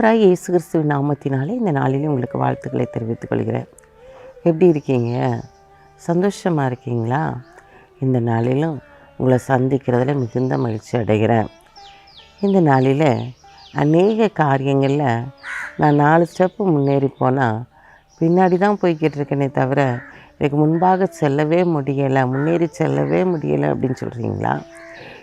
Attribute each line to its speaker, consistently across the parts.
Speaker 1: ஆண்டவராக இயேசு கிறிஸ்துவின் நாமத்தினாலே இந்த நாளிலே உங்களுக்கு வாழ்த்துக்களை தெரிவித்துக் கொள்கிறேன். எப்படி இருக்கீங்க? சந்தோஷமாக இருக்கீங்களா? இந்த நாளிலும் உங்களை சந்திக்கிறதுல மிகுந்த மகிழ்ச்சி அடைகிறேன். இந்த நாளில் அநேக காரியங்களில் நான் நாலு ஸ்டெப்பு முன்னேறி போனால் பின்னாடி தான் போய்கிட்டு இருக்கேனே தவிர எனக்கு முன்பாக செல்லவே முடியலை முன்னேறி செல்லவே முடியலை அப்படின்னு சொல்கிறீங்களா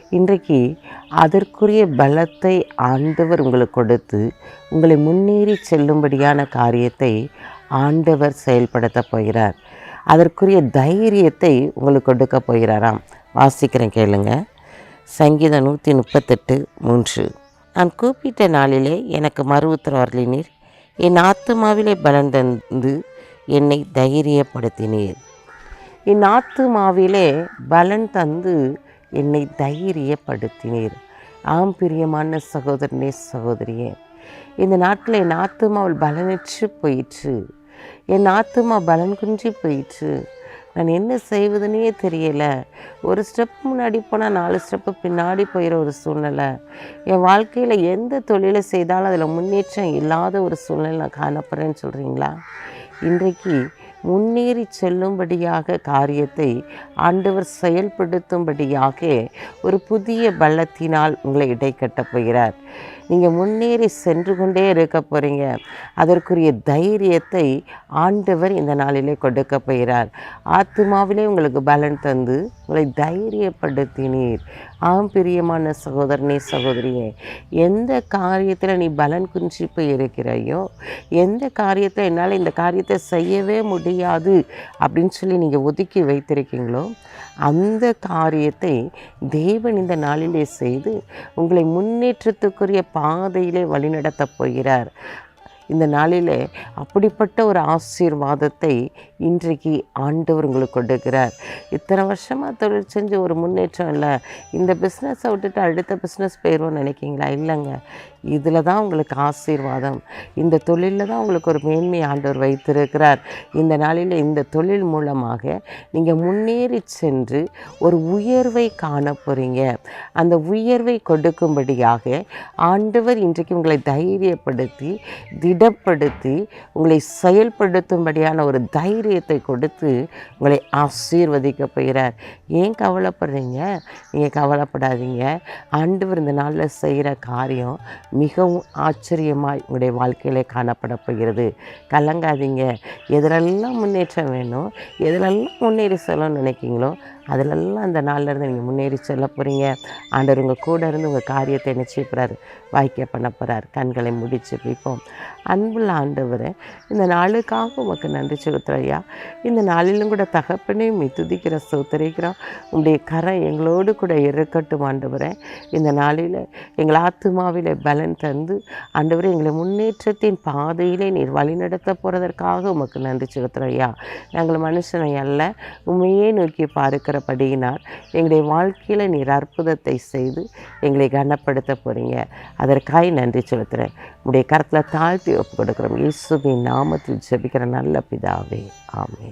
Speaker 1: இன்றைக்கு அதற்குரிய பலத்தை ஆண்டவர் உங்களுக்கு கொடுத்து உங்களை முன்னேறி செல்லும்படியான காரியத்தை ஆண்டவர் செயல்படுத்த போகிறார். அதற்குரிய தைரியத்தை உங்களுக்கு கொடுக்க போகிறாராம். வாசிக்கிறேன் கேளுங்க. சங்கீதம் நூற்றி முப்பத்தெட்டு மூன்று. நான் கூப்பிட்ட நாளிலே எனக்கு மறு உத்தரவு என் ஆத்துமாவிலே பலன் தந்து என்னை தைரியப்படுத்தினீர். என் ஆத்துமாவிலே பலன் தந்து என்னை தைரியப்படுத்தினீர். ஆம் பிரியமான சகோதரனே சகோதரியே. இந்த நாட்டில் என் ஆத்துமாவில் பலனற்று போயிற்று. என் ஆத்துமா பலன் குன்றி போயிற்று. நான் என்ன செய்வதுன்னே தெரியலை. ஒரு ஸ்டெப் முன்னாடி போனால் நாலு ஸ்டெப்பு பின்னாடி போயிடுற ஒரு சூழ்நிலை. என் வாழ்க்கையில் எந்த தொழிலை செய்தாலும் அதில் முன்னேற்றம் இல்லாத ஒரு சூழ்நிலை நான் காணப்படுறேன்னு சொல்கிறீங்களா இன்றைக்கு முன்னேறி செல்லும்படியாக காரியத்தை ஆண்டவர் செயல்படுத்தும்படியாக ஒரு புதிய பலத்தினால் உங்களை இடைக்கட்டப் போகிறார். நீங்கள் முன்னேறி சென்று கொண்டே இருக்க போகிறீங்க அதற்குரிய தைரியத்தை ஆண்டவர் இந்த நாளிலே கொடுக்க போகிறார். ஆத்மாவிலே உங்களுக்கு பலன் தந்து உங்களை தைரியப்படுத்தினீர். ஆம் பிரியமான சகோதரனே சகோதரியே எந்த காரியத்தில் நீ பலன் குஞ்சிப்பு போய் இருக்கிறையோ எந்த காரியத்தில் என்னால் இந்த காரியத்தை செய்யவே முடியும் கிடையாது அப்படின்னு சொல்லி நீங்கள் ஒதுக்கி வைத்திருக்கீங்களோ அந்த காரியத்தை தேவன் இந்த நாளிலே செய்து உங்களை முன்னேற்றத்துக்குரிய பாதையிலே வழிநடத்தப் போகிறார். இந்த நாளிலே அப்படிப்பட்ட ஒரு ஆசீர்வாதத்தை இன்றைக்கு ஆண்டவர் உங்களுக்கு கொடுக்கிறார். இத்தனை வருஷமாக தொழில் செஞ்சு ஒரு முன்னேற்றம் இல்லை. இந்த பிஸ்னஸை விட்டுட்டு அடுத்த பிஸ்னஸ் போயிடுவோம்னு நினைக்கிங்களா இல்லைங்க. இதில் தான் உங்களுக்கு ஆசீர்வாதம். இந்த தொழிலில் தான் உங்களுக்கு ஒரு மேன்மை ஆண்டவர் வைத்திருக்கிறார். இந்த நாளில் இந்த தொழில் மூலமாக நீங்கள் முன்னேறி சென்று ஒரு உயர்வை காண போகிறீங்க அந்த உயர்வை கொடுக்கும்படியாக ஆண்டவர் இன்றைக்கு உங்களை தைரியப்படுத்தி திடப்படுத்தி உங்களை செயல்படுத்தும்படியான ஒரு தைரியத்தை கொடுத்து உங்களை ஆசீர்வதிக்க போகிறார். ஏன் கவலைப்படுறீங்க? நீங்கள் கவலைப்படாதீங்க. ஆண்டவர் இந்த நாளில் செய்கிற காரியம் மிகவும் ஆச்சரியமாய் உங்களுடைய வாழ்க்கையிலே காணப்பட போகிறது. கலங்காதீங்க. எதிலெல்லாம் முன்னேற்றம் வேணும் எதிலெல்லாம் முன்னேறி செல்லணும்னு நினைக்கிங்களோ அதிலெல்லாம் அந்த நாளில் இருந்து நீங்கள் முன்னேறி செல்ல போகிறீங்க ஆண்டவர் உங்கள் கூட இருந்து உங்கள் காரியத்தை நிச்சயிக்கிறார் வாய்க்க பண்ண போகிறார் கண்களை முடிச்சு பிடிப்போம் அன்புள்ள ஆண்டவரை இந்த நாளுக்காக உமக்கு நன்றி செலுத்துகிறோம் ஐயா. இந்த நாளிலும் கூட தகப்பனே மீ துதிக்கிற சோத்தரிக்கிறோம் உங்களுடைய கரம் எங்களோடு கூட இருக்கட்டும் ஆண்டவரை. இந்த நாளில் எங்கள் ஆத்மாவில் பலன் தந்து ஆண்டவரை எங்களை முன்னேற்றத்தின் பாதையிலே நீர் வழிநடத்த போகிறதற்காக உமக்கு நன்றி செலுத்துகிறோம் ஐயா. நாங்கள் மனுஷனை அல்ல உண்மையே நோக்கி பார்க்கிறபடியினால் எங்களுடைய வாழ்க்கையில் நீர் அற்புதத்தை செய்து எங்களை கனப்படுத்த போகிறீங்க அதற்காக நன்றி செலுத்துகிறேன். உடைய கரத்தில் தாழ்த்தி ஒப்பு கொடுக்குறோம். இயேசுவின் நாமத்தில் ஜெபிக்கிற நல்ல பிதாவே. ஆமே